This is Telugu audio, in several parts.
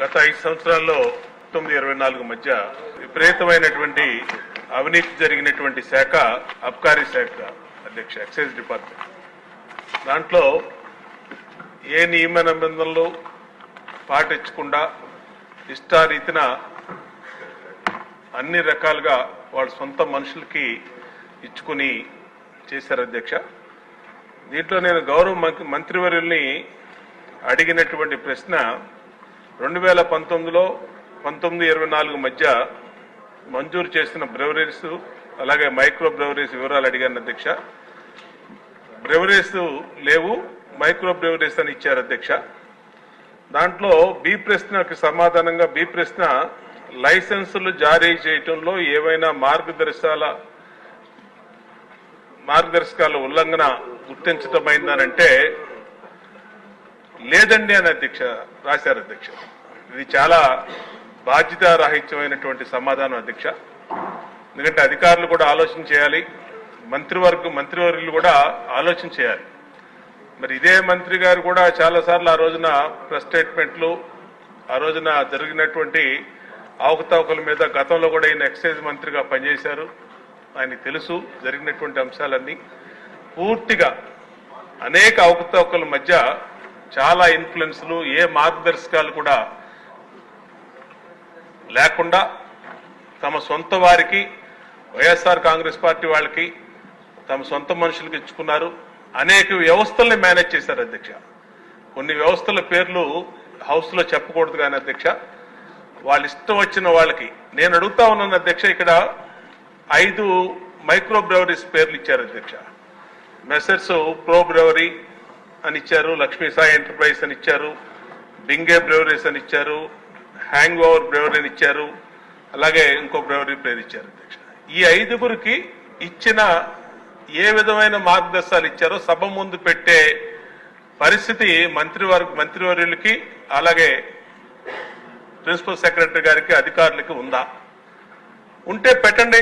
గత ఐదు సంవత్సరాల్లో తొమ్మిది ఇరవై నాలుగు మధ్య విపరీతమైనటువంటి అవినీతి జరిగినటువంటి శాఖ అబ్కారీ శాఖ అధ్యక్ష ఎక్సైజ్ డిపార్ట్మెంట్. దాంట్లో ఏ నియమ నిబంధనలు పాటించకుండా ఇష్టారీతిన అన్ని రకాలుగా వాళ్ళ సొంత మనుషులకి ఇచ్చుకుని చేశారు అధ్యక్ష. దీంట్లో నేను గౌరవ మంత్రి- మంత్రివర్యుల్ని అడిగినటువంటి ప్రశ్న రెండు వేల పంతొమ్మిదిలో పంతొమ్మిది ఇరవై నాలుగు మధ్య మంజూరు చేసిన బ్రెవరీస్ అలాగే మైక్రో బ్రెవరీస్ వివరాలు అడిగాను అధ్యక్ష. బ్రెవరీస్ లేవు మైక్రో బ్రెవరీస్ అని ఇచ్చారు అధ్యక్ష. దాంట్లో బి ప్రశ్నకు సమాధానంగా బి ప్రశ్న లైసెన్సులు జారీ చేయటంలో ఏవైనా మార్గదర్శకాల మార్గదర్శకాల ఉల్లంఘన గుర్తించటమైందనంటే లేదండి అని అధ్యక్ష రాశారు అధ్యక్ష. ఇది చాలా బాధ్యతారాహిత్యమైనటువంటి సమాధానం అధ్యక్ష. ఎందుకంటే అధికారులు కూడా ఆలోచన చేయాలి మంత్రివర్గం మంత్రివర్యులు కూడా ఆలోచన చేయాలి. మరి ఇదే మంత్రి గారు కూడా చాలా సార్లు ఆ రోజున ప్రెస్ స్టేట్మెంట్లు ఆ రోజున జరిగినటువంటి అవకతవకల మీద గతంలో కూడా ఈయన ఎక్సైజ్ మంత్రిగా పనిచేశారు. ఆయన తెలుసు జరిగినటువంటి అంశాలన్నీ. పూర్తిగా అనేక అవకతవకల మధ్య చాలా ఇన్ఫ్లుయెన్స్లు ఏ మార్గదర్శకాలు కూడా లేకుండా తమ సొంత వారికి వైఎస్ఆర్ కాంగ్రెస్ పార్టీ వాళ్ళకి తమ సొంత మనుషులకు ఇచ్చుకున్నారు. అనేక వ్యవస్థల్ని మేనేజ్ చేశారు అధ్యక్ష. కొన్ని వ్యవస్థల పేర్లు హౌస్లో చెప్పకూడదు కానీ అధ్యక్ష వాళ్ళ ఇష్టం వచ్చిన వాళ్ళకి. నేను అడుగుతా ఉన్నాను అధ్యక్ష ఇక్కడ ఐదు మైక్రో బ్రెవరీస్ పేర్లు ఇచ్చారు అధ్యక్ష. మెసర్స్ ప్రో బ్రెవరీ అని ఇచ్చారు లక్ష్మీ సాయి ఎంటర్ప్రైజ్ అని ఇచ్చారు బింగే బ్రెవరీస్ అని ఇచ్చారు హ్యాంగ్ ఓవర్ బ్రెవరీ అని ఇచ్చారు అలాగే ఇంకో బ్రెవరీ పేరు ఇచ్చారు అధ్యక్ష. ఈ ఐదుగురికి ఇచ్చిన ఏ విధమైన మార్గదర్శకాలు ఇచ్చారో సభ ముందు పెట్టే పరిస్థితి మంత్రివర్గ మంత్రివర్యులకి అలాగే ప్రిన్సిపల్ సెక్రటరీ గారికి అధికారులకి ఉందా? ఉంటే పెట్టండి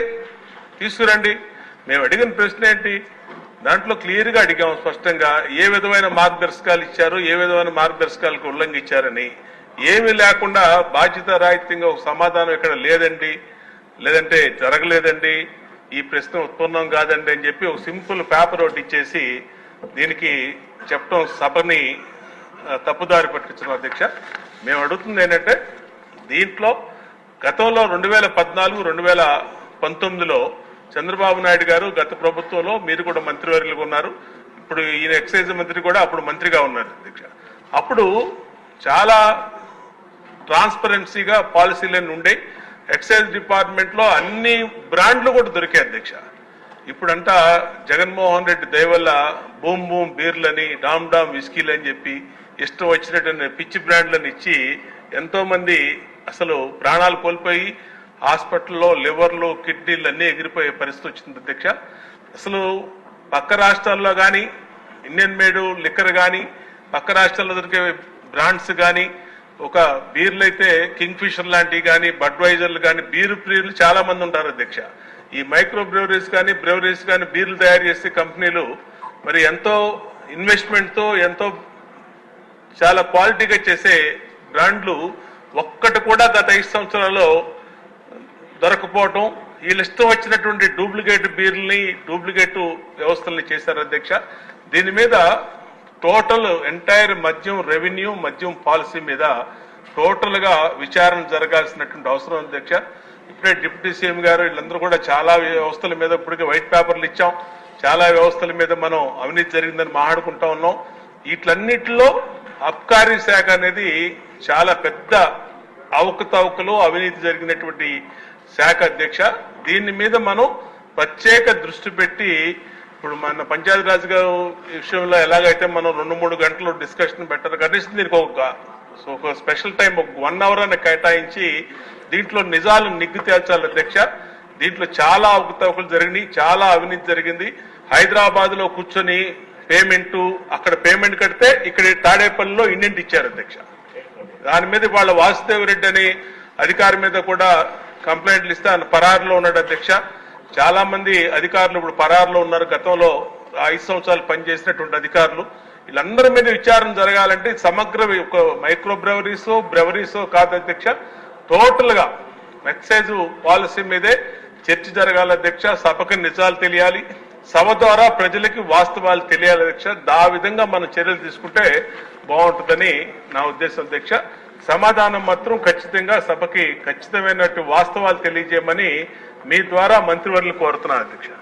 తీసుకురండి. మేము అడిగిన ప్రశ్న ఏంటి? దాంట్లో క్లియర్గా అడిగాం స్పష్టంగా ఏ విధమైన మార్గదర్శకాలు ఇచ్చారు ఏ విధమైన మార్గదర్శకాలకు ఉల్లంఘించారని. ఏమీ లేకుండా బాధ్యత రాహిత్యంగా ఒక సమాధానం ఇక్కడ లేదండి. లేదంటే జరగలేదండి. ఈ ప్రశ్న ఉత్పన్నం కాదండి అని చెప్పి ఒక సింపుల్ పేపర్ ఒకటి ఇచ్చేసి దీనికి చెప్పడం సభని తప్పుదారి పట్టించడం అధ్యక్ష. మేము అడుగుతుంది ఏంటంటే దీంట్లో గతంలో రెండు వేల పద్నాలుగు రెండు వేల పంతొమ్మిదిలో చంద్రబాబు నాయుడు గారు గత ప్రభుత్వంలో మీరు కూడా మంత్రివర్యులుగా ఉన్నారు. ఇప్పుడు ఈయన ఎక్సైజ్ మంత్రి కూడా అప్పుడు మంత్రిగా ఉన్నారు అధ్యక్ష అప్పుడు చాలా ట్రాన్స్పరెన్సీగా పాలసీలన్నీ ఉండే ఎక్సైజ్ డిపార్ట్మెంట్లో అన్ని బ్రాండ్లు కూడా దొరికాయి అధ్యక్ష ఇప్పుడంతా జగన్మోహన్ రెడ్డి దయవల్ల బూమ్ బూమ్ బీర్లని డామ్ డామ్ విస్కీలు అని చెప్పి ఇష్టం వచ్చినట్టు పిచ్చి బ్రాండ్లను ఇచ్చి ఎంతోమంది అసలు ప్రాణాలు కోల్పోయి హాస్పిటల్లో లివర్లు కిడ్నీలు అన్నీ ఎగిరిపోయే పరిస్థితి వచ్చింది అధ్యక్ష. అసలు పక్క రాష్ట్రాల్లో కానీ ఇండియన్ మేడ్ లిక్కర్ కానీ పక్క రాష్ట్రాల్లో దొరికే బ్రాండ్స్ కానీ ఒక బీర్లు అయితే కింగ్ ఫిషర్ లాంటివి కానీ బడ్వైజర్లు కానీ బీరు ప్రియులు చాలా మంది ఉంటారు అధ్యక్ష. ఈ మైక్రో బ్రెవరీస్ కానీ బ్రెవరీస్ కానీ బీర్లు తయారు చేసే కంపెనీలు మరి ఎంతో ఇన్వెస్ట్మెంట్తో ఎంతో చాలా క్వాలిటీగా చేసే బ్రాండ్లు ఒక్కటి కూడా గత ఐదు సంవత్సరాల్లో దొరకపోవటం వీళ్ళు ఇష్టం వచ్చినటువంటి డూప్లికేట్ బీర్లని డూప్లికేట్ వ్యవస్థల్ని చేశారు అధ్యక్ష. దీని మీద టోటల్ ఎంటైర్ మద్యం రెవెన్యూ మద్యం పాలసీ మీద టోటల్గా విచారణ జరగాల్సినటువంటి అవసరం అధ్యక్ష. ఇప్పుడే డిప్యూటీ సీఎం గారు వీళ్ళందరూ కూడా చాలా వ్యవస్థల మీద ఇప్పటికే వైట్ పేపర్లు ఇచ్చాం. చాలా వ్యవస్థల మీద మనం అవినీతి జరిగిందని మాట్లాడుకుంటా ఉన్నాం. వీటిలన్నిటిలో అబ్కారీ శాఖ అనేది చాలా పెద్ద అవకతవకలు అవినీతి జరిగినటువంటి శాఖ అధ్యక్ష దీని మీద మనం ప్రత్యేక దృష్టి పెట్టి ఇప్పుడు మన పంచాయతీరాజ్ గారు విషయంలో ఎలాగైతే మనం రెండు మూడు గంటలు డిస్కషన్ పెట్టారు కనీసం దీనికి ఒక సో ఒక స్పెషల్ టైం ఒక వన్ అవర్ అని కేటాయించి దీంట్లో నిజాలు నిగ్గు తేల్చాలి అధ్యక్ష. దీంట్లో చాలా అవకతవకలు జరిగినాయి చాలా అవినీతి జరిగింది. హైదరాబాద్లో కూర్చొని పేమెంట్ అక్కడ పేమెంట్ కడితే ఇక్కడ తాడేపల్లిలో ఇండెంట్ ఇచ్చారు అధ్యక్ష. దాని మీద వాళ్ళ వాసుదేవ్ రెడ్డి అని అధికారి మీద కూడా కంప్లైంట్లు ఇస్తే ఆయన పరారులో ఉన్నాడు అధ్యక్ష. చాలా మంది అధికారులు ఇప్పుడు పరారులో ఉన్నారు. గతంలో ఐదు సంవత్సరాలు పనిచేసినటువంటి అధికారులు. వీళ్ళందరి మీద విచారణ జరగాలంటే సమగ్ర ఒక మైక్రో బ్రవరీస్ బ్రెవరీసో కాదు అధ్యక్ష. టోటల్గా ఎక్సైజ్ పాలసీ మీదే చర్చ జరగాలి అధ్యక్ష. సభకు నిజాలు తెలియాలి. సభ ద్వారా ప్రజలకి వాస్తవాలు తెలియాలి అధ్యక్ష. దా విధంగా మనం చర్యలు తీసుకుంటే బాగుంటుందని నా ఉద్దేశం అధ్యక్ష. సమాధానం మాత్రం ఖచ్చితంగా సభకి ఖచ్చితమైనట్టు వాస్తవాలు తెలియజేయమని మీ ద్వారా మంత్రివర్యులు కోరుతున్నాను అధ్యక్ష.